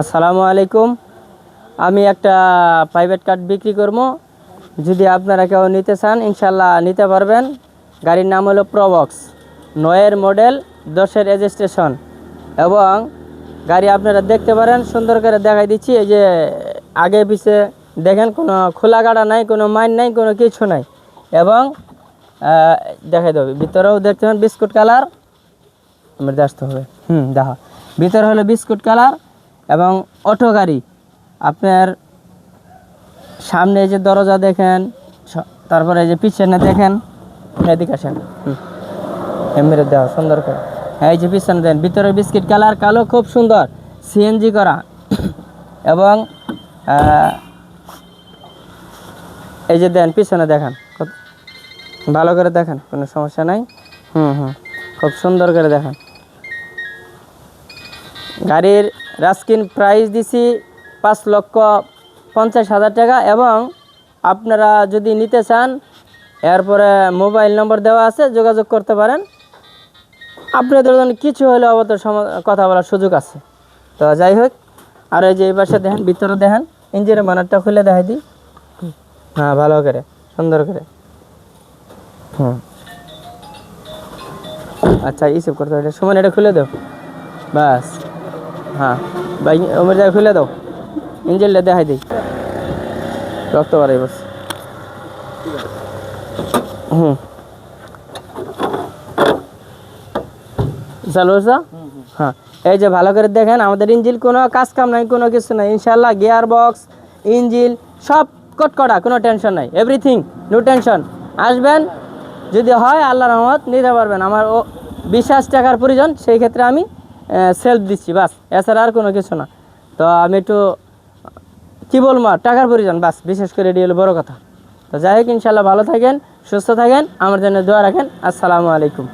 আসসালামু আলাইকুম। আমি একটা প্রাইভেট কার বিক্রি করব। যদি আপনারা কেউ নিতে চান ইনশাল্লাহ নিতে পারবেন। গাড়ির নাম হলো প্রবক্স নয়ের মডেল দশের রেজিস্ট্রেশন এবং গাড়ি আপনারা দেখতে পারেন, সুন্দর করে দেখাই দিচ্ছি। এই যে আগে পিছে দেখেন, কোনো খোলা গাড়া নাই, কোনো মাইন নাই, কোনো কিছু নাই। এবং দেখাই দেবে। ভিতরেও দেখতে পারেন বিস্কুট কালার। আমার আসতে হবে। হুম, দেখা। ভিতরে হলো বিস্কুট কালার। এবং অটো গাড়ি। আপনার সামনে যে দরজা দেখেন তারপরে যে পিছনে দেখেন, এদিকে আসেন। এমনি দেওয়া, সুন্দর করে। হ্যাঁ এই যে পিছনে দেন ভিতরে বিস্কিট কালার কালো, খুব সুন্দর। সিএনজি করা। এবং এই যে দেন, পিছনে দেখান ভালো করে দেখেন, কোনো সমস্যা নাই। হুম হুম, খুব সুন্দর করে দেখেন। গাড়ির রাস্কিন প্রাইস দিছি পাঁচ লক্ষ পঞ্চাশ হাজার টাকা এবং আপনারা যদি নিতে চান, এরপরে মোবাইল নম্বর দেওয়া আছে, যোগাযোগ করতে পারেন। আপনাদের জন্য কিছু হলে অবত কথা বলার সুযোগ আছে। তো যাই হোক, আর এই যে এই পাশে দেখেন, ভিতরে দেখেন, ইঞ্জিনের বানারটা খুলে দেখাই দিই। হ্যাঁ ভালো করে, সুন্দর করে। হুম। আচ্ছা ইসব করতে হবে সময় এটা খুলে দাও। বাস হ্যাঁ। ভাই ওমের জায়গায় খুলে দাও। ইঞ্জিনটা দেখাই দিই। রক্ত বাড়াই বস। হুম। চালু হয়েছে? হ্যাঁ। এই যে ভালো করে দেখেন আমাদের ইঞ্জিল কোনো কাজ কাম নাই কোনো কিছু নাই। ইনশাল্লাহ গিয়ার বক্স ইঞ্জিল সব কটকটা কোনো টেনশন নাই। এভরিথিং নো টেনশন আসবেন যদি হয় আল্লাহ রহমত নিতে পারবেন। আমার ও বিশ্বাস টাকার প্রয়োজন সেই ক্ষেত্রে আমি সেলফ দিচ্ছি, বাস। এছাড়া আর কোনো কিছু না। তো আমি একটু, কী বলব, টাকার প্রয়োজন, বাস। বিশেষ করে এটি হলো বড় কথা। তো যাই হোক, ইনশাল্লাহ ভালো থাকেন, সুস্থ থাকেন, আমার জন্য দোয়া রাখেন। আসসালামু আলাইকুম।